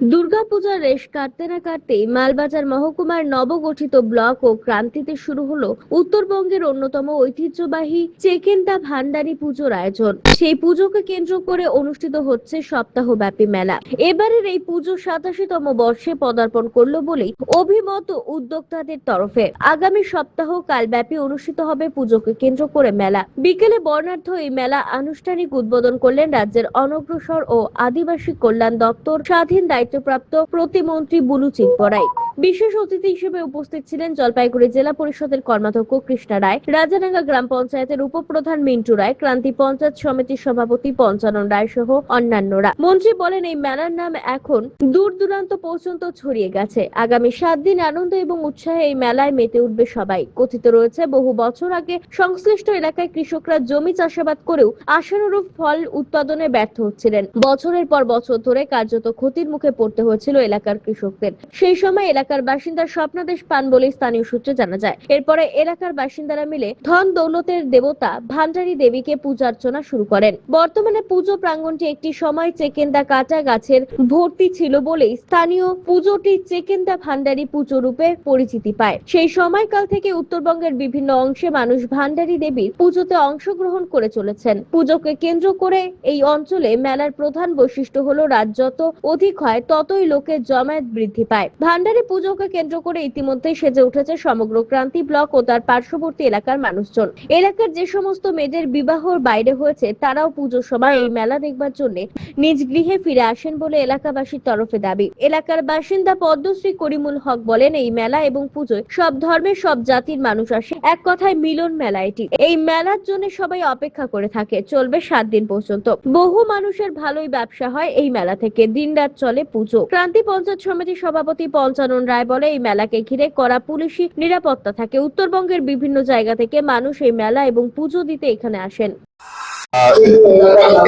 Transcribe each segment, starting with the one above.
দুর্গাপূজার রেশ কাটতে না কাটতেই মালবাজার মহকুমার নবগঠিত ব্লক ও ক্রান্তিতে শুরু হলো উত্তরবঙ্গের অন্যতম ঐতিহ্যবাহী চেকেন্দা ভান্ডারী পুজোর আয়োজন। সেই পুজোকে কেন্দ্র করে অনুষ্ঠিত হচ্ছে সপ্তাহব্যাপী মেলা। এবারের এই পুজো সাতাশিতম বর্ষে পদার্পণ করল বলেই অভিমত উদ্যোক্তাদের তরফে। আগামী সপ্তাহ কালব্যাপী অনুষ্ঠিত হবে পুজোকে কেন্দ্র করে মেলা। বিকেলে বর্ণাঢ্য এই মেলা আনুষ্ঠানিক উদ্বোধন করলেন রাজ্যের অনগ্রসর ও আদিবাসী কল্যাণ দপ্তর স্বাধীন দায়িত্বপ্রাপ্ত প্রতিমন্ত্রী বুলু চিনপরাই বিশেষ অতিথি হিসেবে উপস্থিত ছিলেন জলপাইগুড়ি জেলা পরিষদের কর্মাধ্যক্ষ কৃষ্ণা রায়, রাজাডাঙ্গা গ্রাম পঞ্চায়েতের উপপ্রধান মিন্টু রায়, ক্রান্তি পঞ্চায়েত সমিতির সভাপতি পঞ্চানন রায় সহ অন্যান্যরা। মন্ত্রী বলেন, এই মেলার নাম এখন দূর দূরান্ত পর্যন্ত ছড়িয়ে গেছে। আগামী সাত দিন আনন্দ এবং উৎসাহে এই মেলায় মেতে উঠবে সবাই। কথিত রয়েছে, বহু বছর আগে সংশ্লিষ্ট এলাকায় কৃষকরা জমি চাষাবাদ করেও আশানুরূপ ফল উৎপাদনে ব্যর্থ হচ্ছিলেন। বছরের পর বছর ধরে কার্যত ক্ষতির মুখে পড়তে হয়েছিল এলাকার কৃষকদের। সেই সময় এলাকার বাসিন্দা স্বপ্নাদেশ পান বলে স্থানীয় সূত্রে জানা যায়। এরপরে এলাকার বাসিন্দারা মিলে ধন দৌলতের দেবতা ভান্ডারী দেবীকে পূজা অর্চনা শুরু করেন। বর্তমানে পুজো প্রাঙ্গণটি একটি সময় চেকেন্দা কাটা গাছের ভর্তি ছিল বলেই স্থানীয় পুজোটি চেকেন্দা ভান্ডারী পুজো রূপে পরিচিতি পায়। সেই সময়কাল থেকে উত্তরবঙ্গের বিভিন্ন অংশে মানুষ ভান্ডারী দেবীর পুজোতে অংশগ্রহণ করে চলেছেন। পুজোকে কেন্দ্র করে এই অঞ্চলে মেলার প্রধান বৈশিষ্ট্য হলো রাত যত অধিক হয় ততই লোকের জমায়েত বৃদ্ধি পায়। ভান্ডারী পুজোকে কেন্দ্র করে ইতিমধ্যেই সেজে উঠেছে সমগ্র ক্রান্তি ব্লক ও তার পার্শ্ববর্তী এলাকার মানুষজন। এলাকার যে সমস্ত মেয়েদের বিবাহর বাইরে হয়েছে, তারাও পুজোর সময় এই মেলা দেখবার জন্য নিজ গৃহে ফিরে আসেন বলে এলাকাবাসীর তরফে দাবি। এলাকার বাসিন্দা পদ্মশ্রী করিমুল হক বলেন, এই মেলা এবং পুজোয় সব ধর্মের সব জাতির মানুষ আসে। এক কথায় মিলন মেলা এটি। এই মেলার জন্য সবাই অপেক্ষা করে থাকে। চলবে সাত দিন পর্যন্ত। বহু মানুষের ভালোই ব্যবসা হয় এই মেলা থেকে। দিনরাত চলে পুজো। ক্রান্তি পঞ্চায়েত সমিতির সভাপতি পঞ্চানন রায় বলে, এই মেলাকে ঘিরে করা পুলিশি নিরাপত্তা থাকে। উত্তরবঙ্গের বিভিন্ন জায়গা থেকে মানুষ এই মেলা এবং পুজো দিতে এখানে আসেন।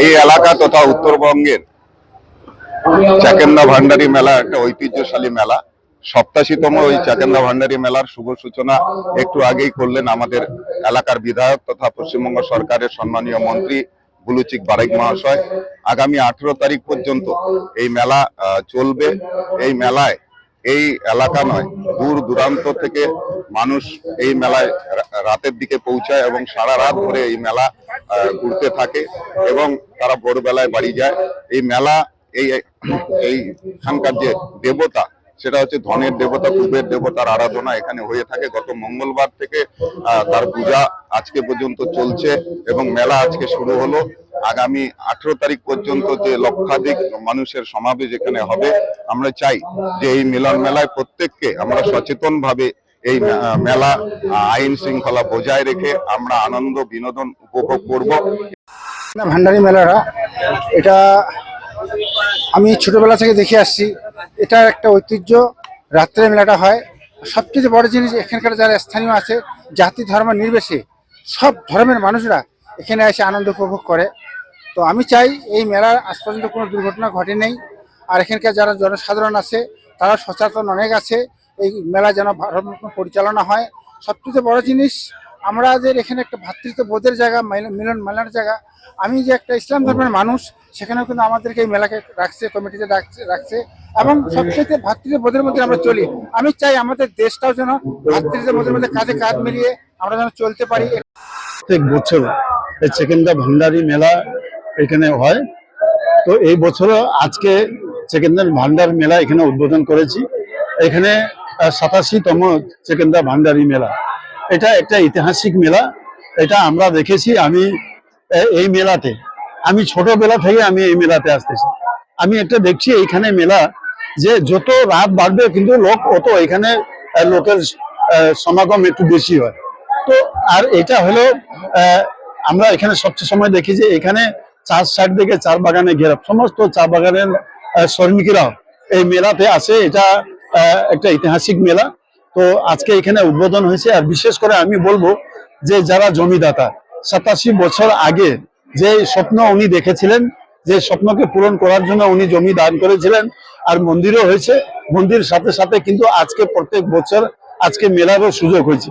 এই এলাকা তথা উত্তরবঙ্গের চাকেন্দা ভান্ডারী মেলা একটা ঐতিহ্যশালী মেলা। সপ্তাশিতম ওই চাকেন্দা ভান্ডারী মেলার শুভ সূচনা একটু আগেই করলেন আমাদের এলাকার বিধায়ক তথা পশ্চিমবঙ্গ সরকারের সম্মানীয় মন্ত্রী বুলুচিক বারেক মহাশয়। আগামী আঠেরো তারিখ পর্যন্ত এই মেলা চলবে। এই মেলায় এই এলাকা নয়, দূর দূরান্ত থেকে মানুষ এই মেলায় রাতের দিকে পৌঁছায় এবং সারা রাত ধরে এই মেলা ঘুরতে থাকে এবং তারা ভোরবেলায় বাড়ি যায়। এই মেলা, এই এইখানকার যে দেবতা, সেটা হচ্ছে ধনের দেবতা, কুবের দেবতার আরাধনা এখানে হয়ে থাকে। গত মঙ্গলবার থেকে তার পূজা আজকে পর্যন্ত চলছে এবং মেলা আজকে শুরু হলো। আগামী আঠেরো তারিখ পর্যন্ত যে লক্ষাধিক মানুষের সমাবেশ এখানে হবে, আমরা চাই যে এই মিলন মেলায় প্রত্যেককে আমরা সচেতন ভাবে এই মেলা আইন শৃঙ্খলা বজায় রেখে আমরা আনন্দ, বিনোদন উপভোগ করব। ভান্ডারি মেলাটা, এটা আমি ছোটবেলা থেকে দেখে আসছি। এটা একটা ঐতিহ্য, রাত্রে মেলাটা হয়। সবচেয়ে বড় জিনিস এখানকার যারা স্থানীয় আছে, জাতি, ধর্ম, নির্বিশেষে সব ধর্মের মানুষরা এখানে এসে আনন্দ উপভোগ করে। তো আমি চাই এই মেলার আজ পর্যন্ত কোনো দুর্ঘটনা ঘটে নেই। আর এখানকার যারা জনসাধারণ আছে, তারা সচেতন অনেক আছে, এই মেলা যেন পরিচালনা হয়। সবচেয়ে বড় জিনিস, আমরা যে এখানে একটা ভাতৃত্ব বোধের জায়গা মিলন- মেলার জায়গা, আমি যে একটা ইসলাম ধর্মের মানুষ, সেখানেও কিন্তু আমাদেরকে এই মেলাকে রাখছে, কমিটিতে রাখছে রাখছে এবং সবচেয়ে ভাতৃত্ব বোধের মধ্যে আমরা চলি। আমি চাই আমাদের দেশটাও যেন ভাতৃত্ব বোধের মধ্যে কাজে কাজ মিলিয়ে আমরা যেন চলতে পারি। প্রত্যেক বছর এই সেকেন্দা ভান্ডারি মেলা এখানে হয়। তো এই বছরও আজকে সেকেন্দার ভান্ডার মেলা এখানে উদ্বোধন করেছি। এখানে সাতাশিতম সেকেন্দা ভান্ডারি মেলা। এটা একটা ঐতিহাসিক মেলা। এটা আমরা দেখেছি, আমি এই মেলাতে। আমি ছোটবেলা থেকে আমি এই মেলাতে আসতেছি। আমি একটা দেখছি এইখানে মেলা যে যত রাত বাড়বে কিন্তু লোক অত এখানে লোকের সমাগম একটু বেশি হয়। তো, আর এটা হলো আমরা এখানে সবচেয়ে সময় দেখি যে এখানে চার সাইড থেকে চার বাগানে ঘেরা। সমস্ত চা বাগানের আহ, শ্রমিকেরাও এই মেলাতে আসে। এটা একটা ঐতিহাসিক মেলা। তো আজকে এখানে উদ্বোধন হয়েছে। আর বিশেষ করে আমি বলব যে যারা জমিদাতা সাতাশি বছর আগে যে স্বপ্ন উনি দেখেছিলেন যে স্বপ্নকে পূরণ করার জন্য উনি জমি দান করেছিলেন আর মন্দিরও হয়েছে। মন্দির সাথে সাথে কিন্তু আজকে প্রত্যেক বছর আজকে মেলারও সুযোগ হয়েছে।